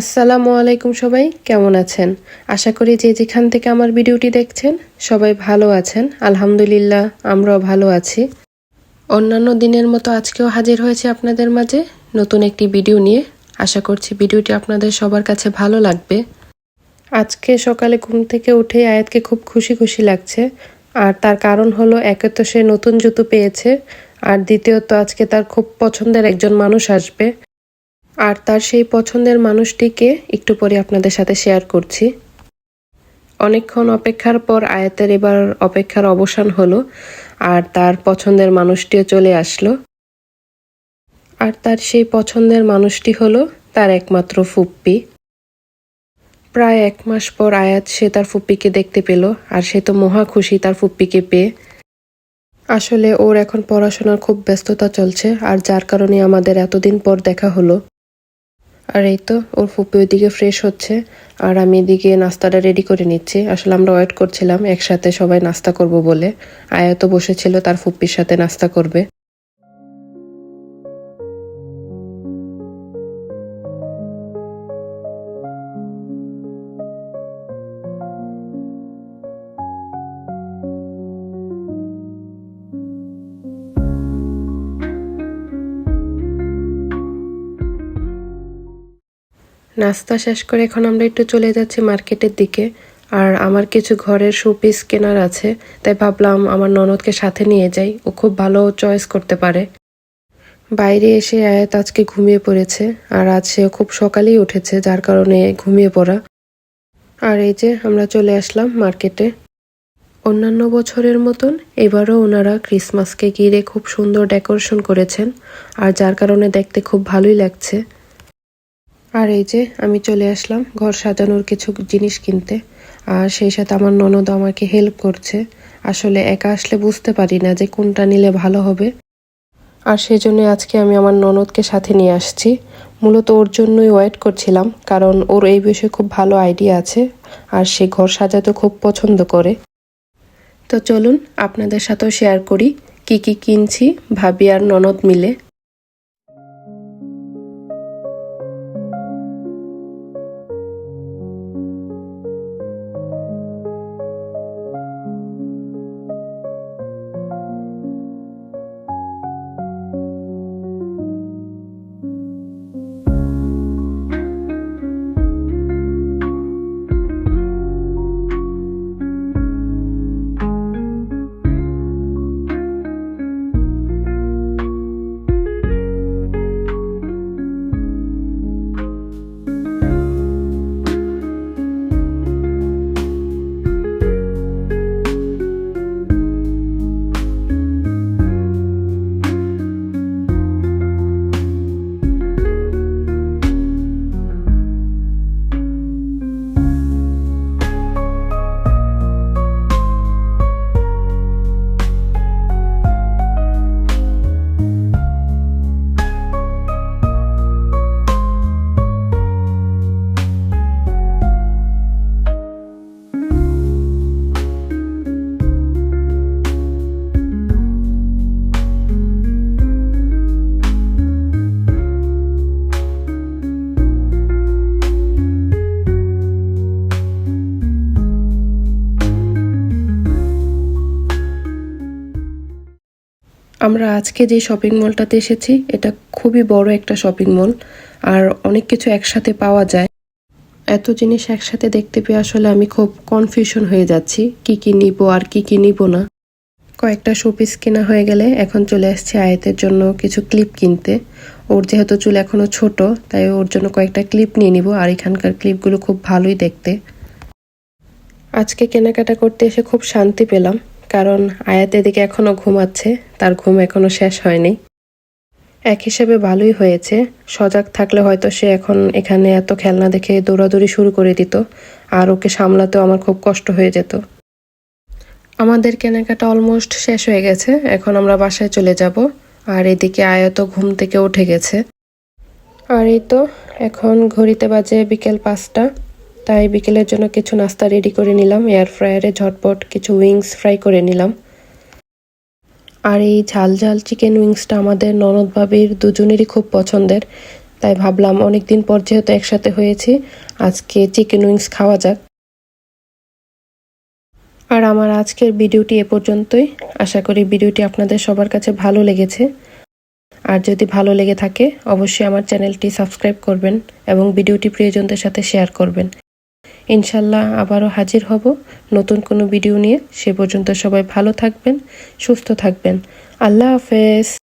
আসসালামু আলাইকুম সবাই, কেমন আছেন? আশা করি যে যেখান থেকে আমার ভিডিওটি দেখছেন, সবাই ভালো আছেন। আলহামদুলিল্লাহ, আমরাও ভালো আছি। অন্যান্য দিনের মতো আজকেও হাজির হয়েছে আপনাদের মাঝে নতুন একটি ভিডিও নিয়ে। আশা করছি ভিডিওটি আপনাদের সবার কাছে ভালো লাগবে। আজকে সকালে ঘুম থেকে উঠে আয়াতকে খুব খুশি খুশি লাগছে। আর তার কারণ হলো, একে তো সে নতুন জুতো পেয়েছে। আর দ্বিতীয়ত, আজকে তার খুব পছন্দের একজন মানুষ আসবে। আর তার সেই পছন্দের মানুষটিকে একটু পরে আপনাদের সাথে শেয়ার করছি। অনেকক্ষণ অপেক্ষার পর আয়াতের এবার অপেক্ষার অবসান হলো, আর তার পছন্দের মানুষটিও চলে আসলো। আর তার সেই পছন্দের মানুষটি হলো তার একমাত্র ফুপ্পি। প্রায় এক মাস পর আয়াত সে তার ফুপ্পিকে দেখতে পেল, আর সে তো মহা খুশি তার ফুপ্পিকে পেয়ে। আসলে ওর এখন পড়াশোনার খুব ব্যস্ততা চলছে, আর যার কারণে আমাদের এতদিন পর দেখা হলো। আর এই তো, ওর ফুপি ওইদিকে ফ্রেশ হচ্ছে, আর আমি এদিকে নাস্তাটা রেডি করে নিচ্ছি। আসলে আমরা ওয়েট করছিলাম, একসাথে সবাই নাস্তা করব বলে। আয়া তো বসেছিল, তার ফুপির সাথে নাস্তা করবে। নাস্তা শেষ করে এখন আমরা একটু চলে যাচ্ছি মার্কেটের দিকে। আর আমার কিছু ঘরের শোপিস কেনার আছে, তাই ভাবলাম আমার ননদকে সাথে নিয়ে যাই। ও খুব ভালো চয়েস করতে পারে। বাইরে এসে আয়াত আজকে ঘুমিয়ে পড়েছে, আর আজ সে খুব সকালেই উঠেছে, যার কারণে ঘুমিয়ে পড়া। আর এই যে আমরা চলে আসলাম মার্কেটে। অন্যান্য বছরের মতন এবারও ওনারা ক্রিসমাসকে ঘিরে খুব সুন্দর ডেকোরেশন করেছেন, আর যার কারণে দেখতে খুব ভালোই লাগছে। আর এই যে আমি চলে আসলাম ঘর সাজানোর কিছু জিনিস কিনতে। আর সেই সাথে আমার ননদ আমাকে হেল্প করছে। আসলে একা আসলে বুঝতে পারি না যে কোনটা নিলে ভালো হবে। আর সেই জন্য আজকে আমি আমার ননদকে সাথে নিয়ে আসছি। মূলত ওর জন্যই ওয়েট করছিলাম, কারণ ওর এই বিষয়ে খুব ভালো আইডিয়া আছে। আর সে ঘর সাজাতে খুব পছন্দ করে। তো চলুন আপনাদের সাথেও শেয়ার করি, কি কি কিনছি ভাবি আর ননদ মিলে। আমরা আজকে যে শপিং মলটাতে এসেছি, এটা খুবই বড় একটা শপিং মল আর অনেক কিছু একসাথে পাওয়া যায়। এত জিনিস একসাথে দেখতে পেয়ে আসলে আমি খুব কনফিউশন হয়ে যাচ্ছি, কি কি নিব আর কি কি নিব না। কয়েকটা শোপিস কেনা হয়ে গেলে এখন চলে আসছে আয়তের জন্য কিছু ক্লিপ কিনতে। ওর যেহেতু চুল এখনও ছোট, তাই ওর জন্য কয়েকটা ক্লিপ নিয়ে নিব, আর এখানকার ক্লিপগুলো খুব ভালোই দেখতে। আজকে কেনাকাটা করতে এসে খুব শান্তি পেলাম। কারণ আয়াত এদিকে এখনও ঘুমাচ্ছে, তার ঘুম এখনও শেষ হয়নি। এক হিসেবে ভালোই হয়েছে, সজাগ থাকলে হয়তো সে এখন এখানে এত খেলনা দেখে দৌড়াদৌড়ি শুরু করে দিত, আর ওকে সামলাতেও আমার খুব কষ্ট হয়ে যেত। আমাদের কেনাকাটা অলমোস্ট শেষ হয়ে গেছে, এখন আমরা বাসায় চলে যাব, আর এদিকে আয়াত ঘুম থেকে উঠে গেছে। আর এই তো, এখন ঘড়িতে বাজে বিকেল পাঁচটা। তাই বিকেলের জন্য কিছু নাস্তা রেডি করে নিলাম, এয়ার ফ্রায়ারে ঝটপট কিছু উইংস ফ্রাই করে নিলাম। আর এই ঝাল ঝাল চিকেন উইংসটা আমাদের ননদ ভাবির দুজনেরই খুব পছন্দের, তাই ভাবলাম অনেক দিন পর যেহেতু একসাথে হয়েছি, আজকে চিকেন উইংস খাওয়া যাক। আর আমার আজকের ভিডিওটি এ পর্যন্তই, আশা করি ভিডিওটি আপনাদের সবার কাছে ভালো লেগেছে। আর যদি ভালো লেগে থাকে, অবশ্যই আমার চ্যানেলটি সাবস্ক্রাইব করবেন এবং ভিডিওটি প্রিয়জনদের সাথে শেয়ার করবেন। ইনশাল্লাহ আবারও হাজির হব। নতুন কোনো ভিডিও নিয়ে সে পর্যন্ত সবাই ভালো থাকবেন, সুস্থ থাকবেন। আল্লাহ হাফেজ।